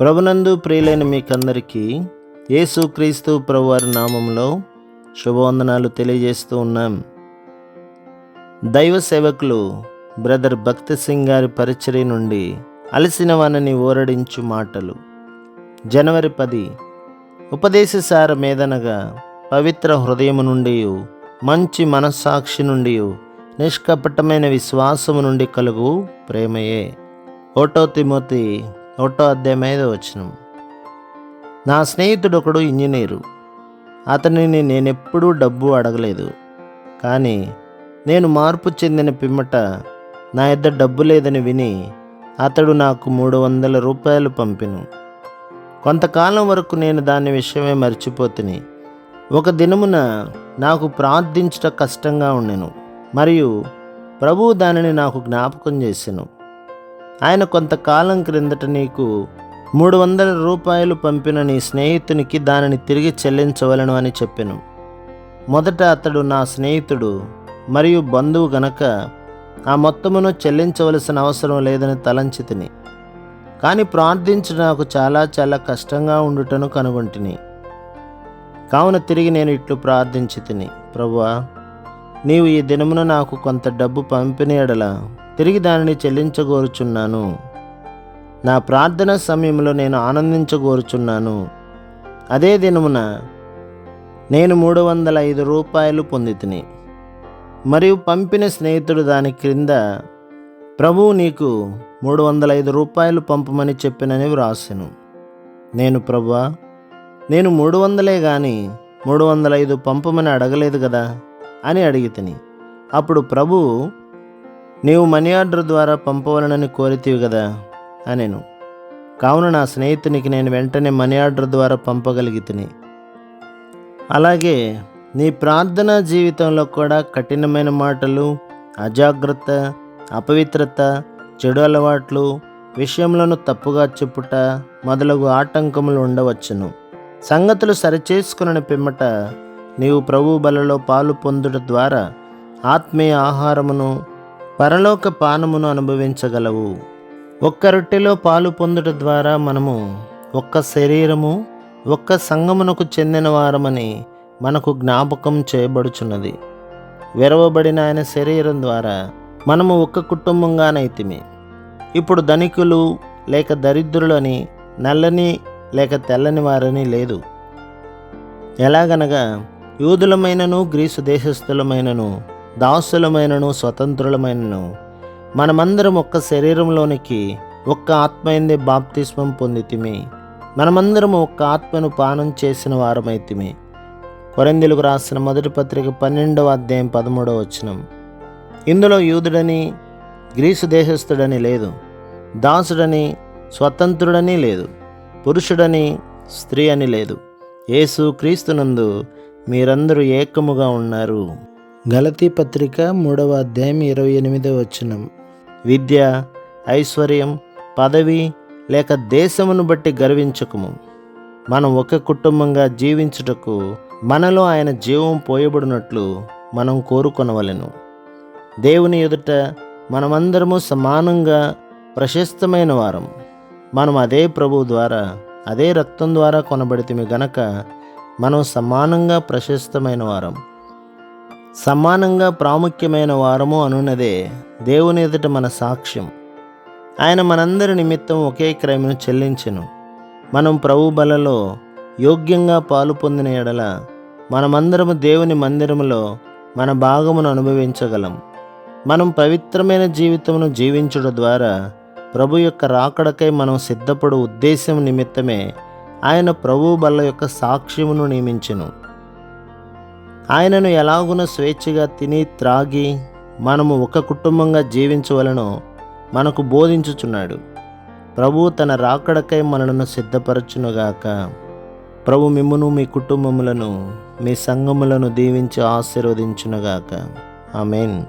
ప్రభునందు ప్రియులైన మీకందరికీ యేసుక్రీస్తు ప్రభువారి నామంలో శుభవందనాలు తెలియజేస్తూ ఉన్నాం. దైవ సేవకులు బ్రదర్ భక్తి సింగ్ గారి పరిచర్య నుండి అలసిన వానని ఓరడించు మాటలు. జనవరి పది ఉపదేశసార మీదనగా పవిత్ర హృదయము నుండి మంచి మనస్సాక్షి నుండి నిష్కపటమైన విశ్వాసము నుండి కలుగు ప్రేమయే. ఓటో తిమోతి ఒకటో అధ్యాయం ఐదో వచ్చిన నా స్నేహితుడు ఒకడు ఇంజనీరు. అతనిని నేనెప్పుడూ డబ్బు అడగలేదు. కానీ నేను మార్పు చెందిన పిమ్మట నా యొద్ద డబ్బు లేదని విని అతడు నాకు మూడు వందల రూపాయలు పంపిను. కొంతకాలం వరకు నేను దాని విషయమే మర్చిపోతుని. ఒక దినమున నాకు ప్రార్థించుట కష్టంగా ఉండెను. మరియు ప్రభువు దానిని నాకు జ్ఞాపకం చేసెను. ఆయన కొంతకాలం క్రిందట నీకు మూడు వందల రూపాయలు పంపిన నీ స్నేహితునికి దానిని తిరిగి చెల్లించవలను అని చెప్పాను. మొదట అతడు నా స్నేహితుడు మరియు బంధువు గనక ఆ మొత్తమును చెల్లించవలసిన అవసరం లేదని తలంచితిని కానీ ప్రార్థించడం నాకు చాలా చాలా కష్టంగా ఉండుటను కనుగొంటిని. కావున తిరిగి నేను ఇట్లు ప్రార్థించి తిని ప్రభువా నీవు ఈ దినమున నాకు కొంత డబ్బు పంపిణీ ఎడలా తిరిగి దానిని చెల్లించగోరుచున్నాను. నా ప్రార్థన సమయంలో నేను ఆనందించగోరుచున్నాను. అదే దినమున నేను మూడు వందల ఐదు రూపాయలు పొంది తిని మరియు పంపిన స్నేహితుడు దాని క్రింద ప్రభువు నీకు మూడు వందల ఐదు రూపాయలు పంపమని చెప్పినని వ్రాసెను. నేను ప్రభువా నేను మూడు వందలే కానీ మూడు వందల ఐదు పంపమని అడగలేదు కదా? అని అడిగితిని. అప్పుడు ప్రభువు నీవు మనీ ఆర్డర్ ద్వారా పంపవలనని కోరితివి కదా అనెను. కావున నా స్నేహితునికి నేను వెంటనే మనీ ఆర్డర్ ద్వారా పంపగలిగితిని. అలాగే నీ ప్రార్థనా జీవితంలో కూడా కఠినమైన మాటలు అజాగ్రత్త అపవిత్రత చెడు అలవాట్లు విషయములను తప్పుగా చెప్పుట మొదలగు ఆటంకములు ఉండవచ్చును. సంగతులు సరిచేసుకుని పిమ్మట నీవు ప్రభు బలలో పాలు పొందుట ద్వారా ఆత్మీయ ఆహారమును పరలోక పానమును అనుభవించగలవు. ఒక్క రొట్టెలో పాలు పొందుట ద్వారా మనము ఒక్క శరీరము ఒక్క సంగమునకు చెందిన వారమని మనకు జ్ఞాపకం చేయబడుచున్నది. వెరవబడిన ఆయన శరీరం ద్వారా మనము ఒక్క కుటుంబంగానైతిమి. ఇప్పుడు ధనికులు లేక దరిద్రులని నల్లని లేక తెల్లని వారని లేదు. ఎలాగనగా యూదులమైనను గ్రీసు దేశస్థులమైనను దాసులమైనను స్వతంత్రులమైనను. మనమందరం ఒక్క శరీరంలోనికి ఒక్క ఆత్మయందే బాప్తిస్మం పొందితిమి. మనమందరం ఒక్క ఆత్మను పానం చేసిన వారమైతిమి. కొరందెలుగు రాసిన మొదటి పత్రిక పన్నెండవ అధ్యాయం పదమూడవ వచనం. ఇందులో యూదుడని గ్రీసు దేశస్థుడని లేదు. దాసుడని స్వతంత్రుడని లేదు. పురుషుడని స్త్రీ అని లేదు. యేసు క్రీస్తునందు మీరందరూ ఏకముగా ఉన్నారు. గలతీ పత్రిక మూడవ అధ్యాయం ఇరవై ఎనిమిదవ వచనం. విద్య ఐశ్వర్యం పదవి లేక దేశమును బట్టి గర్వించకము. మనం ఒక కుటుంబంగా జీవించుటకు మనలో ఆయన జీవం పోయబడినట్లు మనం కోరుకొనవలను. దేవుని ఎదుట మనమందరము సమానంగా ప్రశస్తమైన వారం. మనం అదే ప్రభు ద్వారా అదే రక్తం ద్వారా కొనబడితే గనక మనం సమానంగా ప్రశస్తమైన వారం. సమానంగా ప్రాముఖ్యమైన వారము అనున్నదే దేవుని ఎదుట మన సాక్ష్యం. ఆయన మనందరి నిమిత్తం ఒకే క్రయమును చెల్లించెను. మనం ప్రభు బలలో యోగ్యంగా పాలు పొందిన ఎడల మనమందరము దేవుని మందిరములో మన భాగమును అనుభవించగలం. మనం పవిత్రమైన జీవితమును జీవించుట ద్వారా ప్రభు యొక్క రాకడకై మనం సిద్ధపడు ఉద్దేశం నిమిత్తమే ఆయన ప్రభు బల్ల యొక్క సాక్ష్యమును నియమించెను. ఆయనను ఎలాగున స్వేచ్ఛగా తిని త్రాగి మనము ఒక కుటుంబంగా జీవించవలనో మనకు బోధించుచున్నాడు. ప్రభు తన రాకడకై మనలను సిద్ధపరచునుగాక. ప్రభు మిమ్మును మీ కుటుంబములను మీ సంఘములను దీవించి ఆశీర్వదించునుగాక. ఆమెన్.